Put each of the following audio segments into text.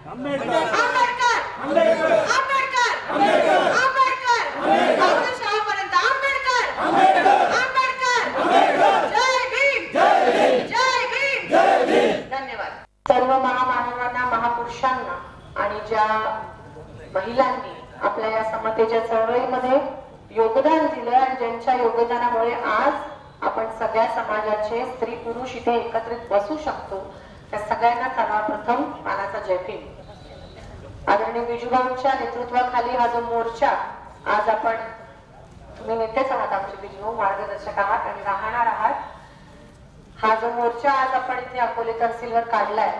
आंबेडकर! आंबेडकर! आंबेडकर! आंबेडकरपर्यंत आंबेडकर! आंबेडकर! जय भीम! जय भीम! धन्यवाद! सर्व महामानवांना महापुरुषांना आणि ज्या महिलांनी आपल्या या समतेच्या चळवळीमध्ये योगदान दिलं आणि ज्यांच्या योगदानामुळे आज आपण सगळ्या समाजाचे स्त्री पुरुष इथे एकत्रित बसू शकतो त्या सगळ्यांना सर्वप्रथम मानाचा आदरणीय बिजूभाऊंच्या नेतृत्वाखाली हा जो मोर्चा आज आपण तुम्ही नेतेच आहात आमचे बिजू मार्गदर्शक आहात आणि राहणार आहात. हा जो मोर्चा आज आपण इथे अकोले तहसीलवर काढलाय.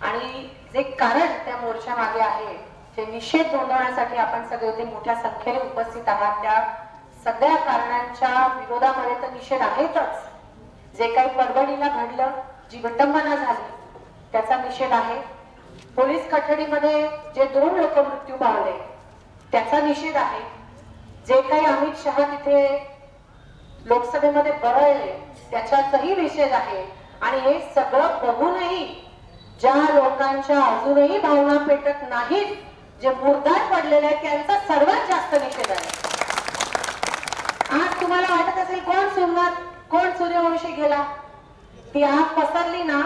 आणि जे कारण त्या मोर्चा मागे आहे जे निषेध नोंदवण्यासाठी आपण सगळे ते मोठ्या संख्येने उपस्थित आहात त्या सगळ्या कारणांच्या विरोधामध्ये तर निषेध आहेतच. जे काही परभणीला घडलं जी विटंबना झाली त्याचा निषेध आहे. पोलीस कठडीमध्ये जे दोन लोक मृत्यू पावले त्याचा निषेध आहे. जे काही अमित शहा तिथे लोकसभेमध्ये बरळले त्याच्यातही निषेध आहे. आणि हे सगळं बघूनही ज्या लोकांच्या अजूनही भावना पेटत नाहीत जे मुरदार पडलेले आहेत त्यांचा सर्वात जास्त निषेध आहे. आज तुम्हाला वाटत असेल कोण सुरणार कोण सूर्यवंशी गेला? ती आग पसरली ना?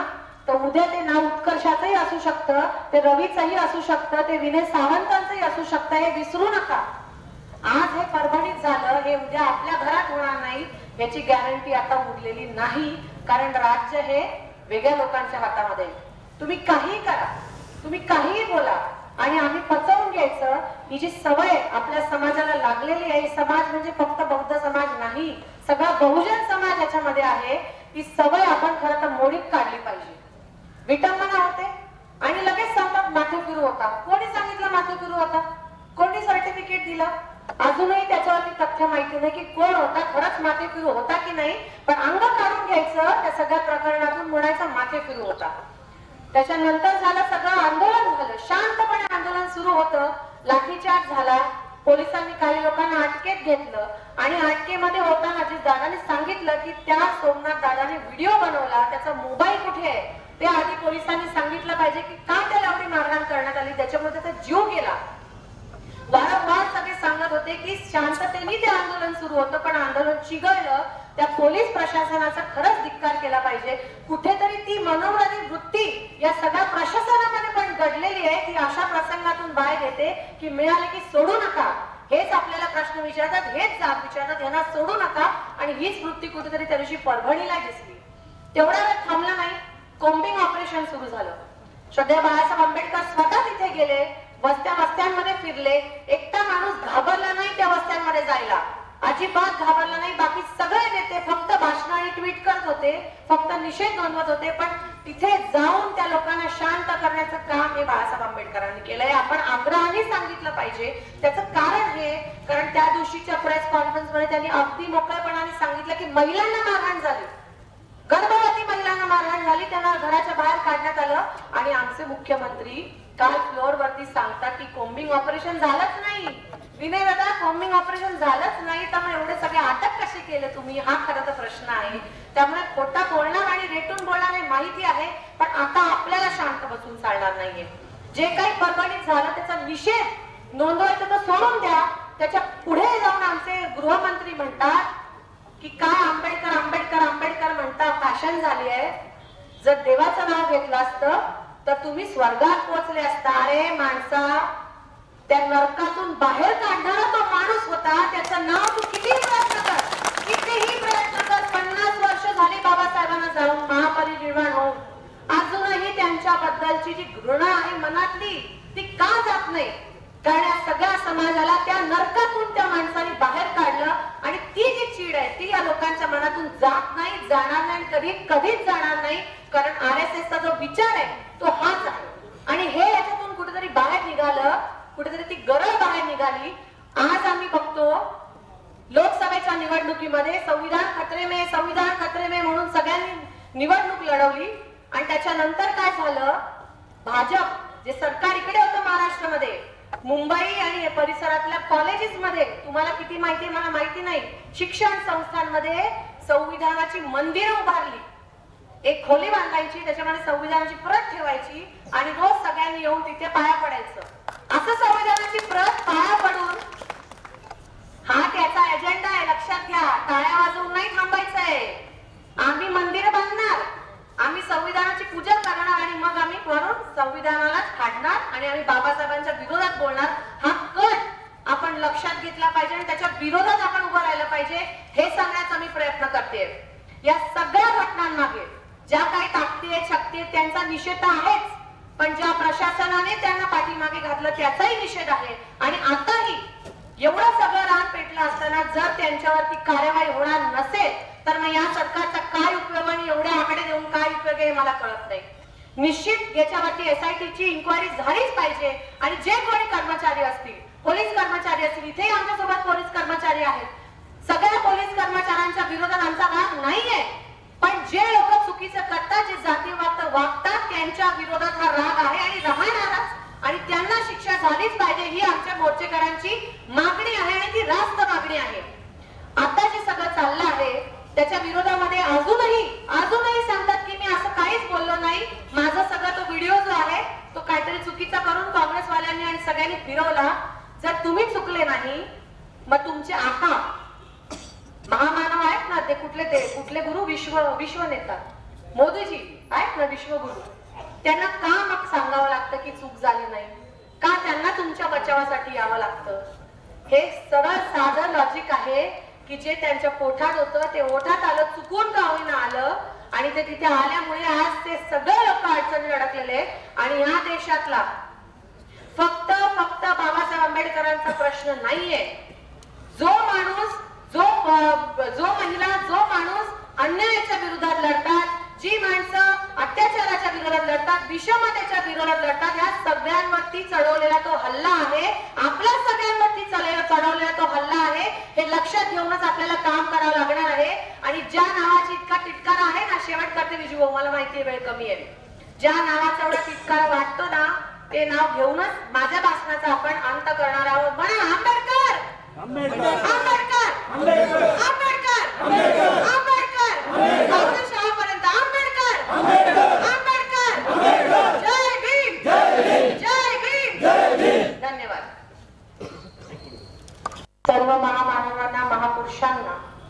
तर उद्या ते नाव उत्कर्षाचंही असू शकतं ते रवीचंही असू शकतं ते विनय सावंतांचंही असू शकतं हे विसरू नका. आज हे परभणीत झालं हे उद्या आपल्या घरात होणार नाही याची गॅरंटी आता उरलेली नाही कारण राज्य हे वेगळ्या लोकांच्या हातामध्ये तुम्ही काही करा तुम्ही काहीही बोला आणि आम्ही पचवून घ्यायचं ही जी सवय आपल्या समाजाला लागलेली आहे समाज म्हणजे फक्त बौद्ध समाज नाही सगळा बहुजन समाज याच्यामध्ये आहे ती सवय आपण खरं तर मोडीत काढली पाहिजे. विटंबना होते. आणि लगेच सांगतात माथे फिरू होता कोणी सांगितलं माथे फिरू होता कोणी सर्टिफिकेट दिलं? अजूनही त्याच्यावरती तथ्य माहिती नाही की कोण होता खरंच माथे फिरू होता की नाही. पण अंग काढून घ्यायचं त्या सगळ्या प्रकरणातून म्हणायचं माथे फिरू होता. त्याच्यानंतर झालं सगळं आंदोलन झालं. शांतपणे आंदोलन सुरू होतं. लाठीचार्ज झाला. पोलिसांनी काही लोकांना अटकेत घेतलं. आणि अटकेमध्ये होताना जी दादाने सांगितलं की त्या सोमनाथ दादाने व्हिडिओ बनवला त्याचा मोबाईल कुठे आहे? ते आधी पोलिसांनी सांगितलं पाहिजे की का त्याला एवढी मारहाण करण्यात आली त्याच्यामुळे त्याचा जीव गेला. वारंवार सगळे सांगत होते की शांततेने ते आंदोलन सुरू होतं पण आंदोलन चिघळलं. त्या पोलीस प्रशासनाचा खरंच धिक्कार केला पाहिजे. कुठेतरी ती मनोवृत्ती वृत्ती या सगळ्या प्रशासनामध्ये पण घडलेली आहे. ती अशा प्रसंगातून बाहेर येते की मिळाले की सोडू नका. हेच आपल्याला प्रश्न विचारतात हेच जाब विचारतात यांना सोडू नका. आणि हीच वृत्ती कुठेतरी त्या दिवशी परभणीला दिसली. तेवढा वेळ थांबला नाही कोम्बिंग ऑपरेशन सुरू झालं. श्रद्धा बाळासाहेब आंबेडकर स्वतः तिथे गेले वस्त्या वस्त्यांमध्ये फिरले. एकटा माणूस घाबरला नाही त्या वस्त्यांमध्ये जायला. अजिबात घाबरला नाही. बाकी सगळे नेते फक्त भाषण आणि ट्विट करत होते. फक्त निषेध नोंदवत होते. पण तिथे जाऊन त्या लोकांना शांत करण्याचं काम हे बाळासाहेब आंबेडकरांनी केलंय. आपण आग्रहाने सांगितलं पाहिजे. त्याचं कारण हे कारण त्या दिवशीच्या प्रेस कॉन्फरन्समध्ये त्यांनी अगदी मोकळेपणाने सांगितलं की महिलांना मारहाण झाली. गर्भवती महिलांना मारहाण झाली. त्यांना घराच्या बाहेर काढण्यात आलं. आणि आमचे मुख्यमंत्री काल फ्लोअर वरती सांगतात की कोम्बिंग ऑपरेशन झालंच नाही. विनय दादा कोम्बिंग ऑपरेशन झालंच नाही तर मग एवढे सगळे अटक कसे केले तुम्ही? हा खरं तर प्रश्न आहे. त्यामुळे खोटा बोलणार आणि रेटून बोलणार हे माहिती आहे पण आता आपल्याला शांत बसून चालणार नाहीये. जे काही परवानित झालं त्याचा निषेध नोंदवायचं तर सोडून द्या. त्याच्या पुढे जाऊन आमचे गृहमंत्री म्हणतात की काय आंबेडकर आंबेडकर आंबेडकर म्हणता फॅशन झाली आहे. जर देवाचं नाव घेतलं असतं तर तुम्ही स्वर्गात पोहोचले असता. अरे माणसा त्या नरकातून बाहेर काढणारा तो माणूस होता. त्याचं नाव तू किती प्रयत्न कर कितीही प्रयत्न कर पन्नास वर्ष झाली बाबासाहेबांना जाऊन महापरिनिर्वाण होऊन. अजूनही त्यांच्याबद्दलची जी घृणा आहे मनातली ती का जात नाही? कारण या सगळ्या समाजाला त्या नरकातून त्या माणसाने बाहेर काढलं आणि ती जी चीड आहे ती या लोकांच्या मनातून जात नाही जाणार नाही कधी कधीच जाणार नाही. कारण आर एस चा जो विचार आहे तो हाच आहे. आणि हे याच्यातून कुठेतरी बाहेर निघालं कुठेतरी ती गरज बाहेर निघाली. आज आम्ही बघतो लोकसभेच्या निवडणुकीमध्ये संविधान खतरे मे संविधान खतरे मे म्हणून सगळ्यांनी निवडणूक लढवली. आणि त्याच्यानंतर काय झालं? भाजप जे सरकार इकडे होतं महाराष्ट्रामध्ये मुंबई आणि परिसरातल्या कॉलेजेसमध्ये तुम्हाला किती माहिती आहे मला माहिती नाही शिक्षण संस्थांमध्ये संविधानाची मंदिरं उभारली. एक खोली बांधायची त्याच्यामध्ये संविधानाची परत ठेवायची आणि रोज सगळ्यांनी येऊन तिथे पाया पडायचं असं संविधानाची प्रत पाया पडून हा त्याचा एजेंडा आहे लक्षात घ्या टाळ्या वाजवून नाही थांबायचं आहे आम्ही मंदिर बांधणार आम्ही संविधानाची पूजा करणार आणि मग आम्ही वरून काढणार आणि आम्ही बाबासाहेबांच्या विरोधात बोलणार. हा कट आपण लक्षात घेतला पाहिजे आणि त्याच्या विरोधात आपण उभं राहिलं पाहिजे हे सांगण्याचा मी प्रयत्न करते. या सगळ्या घटनांमागे ज्या काही ताकदी आहेत शक्ती आहेत त्यांचा निषेध आहेच पण ज्या प्रशासनाने त्यांना पाठीमागे घातलं त्याचाही निषेध आहे. आणि आताही एवढं सगळं रान पेटलं असताना जर त्यांच्यावरती कार्यवाही होणार नसेल तर मग या सरकारचा काय उपयोग आणि एवढे आकडे देऊन काय उपयोग आहे हे मला कळत नाही. निश्चित याच्यावरती एसआयटी ची इन्क्वायरी झालीच पाहिजे. आणि जे कोणी कर्मचारी असतील पोलीस कर्मचारी असतील इथेही आमच्यासोबत पोलीस कर्मचारी आहेत. सगळ्या पोलीस कर्मचाऱ्यांच्या विरोधात आमचा राग नाहीये. पण जे लोक चुकीचं करतात जे जातीवाद वागतात त्यांच्या विरोधात हा राग आहे आणि राहणारच आणि त्यांना शिक्षा झालीच पाहिजे ही आमच्या मोर्चेकरांची मागणी आहे आणि ती रास्त मागणी आहे. आता जे सगळं चाललं आहे त्याच्या विरोधामध्ये अजूनही अजूनही सांगतात की मी असं काहीच बोललो माझा सगळा तो व्हिडिओ जो आहे तो काहीतरी चुकीचा करून काँग्रेसवाल्यांनी आणि सगळ्यांनी फिरवला. जर तुम्ही चुकले नाही मग तुमचे आका महामानव आहेत ना ते कुठले ते कुठले गुरु? विश्व विश्व नेता. मोदीजी आहेत ना विश्वगुरु. त्यांना का मग सांगावं लागतं की चूक झाली नाही? का त्यांना तुमच्या बचावासाठी यावं लागतं? हे सरळ साधं लॉजिक आहे की जे त्यांच्या पोठात होतं ते ओठात आलं चुकून का होईना आलं आणि ते तिथे आल्यामुळे आज ते सगळे लोक अडचणी अडकलेले आणि ह्या देशातला फक्त फक्त बाबासाहेब आंबेडकरांचा प्रश्न नाहीये. जो माणूस जो जो महिला जो माणूस अन्यायाच्या विरोधात लढतात जी माणसं अत्याचाराच्या विरोधात लढतात विषमतेच्या विरोधात लढतात या सगळ्यांवरती चढवलेला तो हल्ला आहे. आपल्या सगळ्यांवरती चढवलेला चढवलेला तो हल्ला आहे. हे लक्षात घेऊनच आपल्याला काम करावं लागणार आहे. आणि ज्या नावाची इतका तितका शेवट करते विजू भाऊ? मला माहिती वेळ कमी आहे. ज्या नावाचा एवढा तितकाळ वाटतो ना ते नाव घेऊनच माझ्या भाषणाचा आपण अंत करणार आहोत. म्हणा आंबेडकर! आंबेडकर. आंबेडकर! आंबेडकर! आंबेडकर.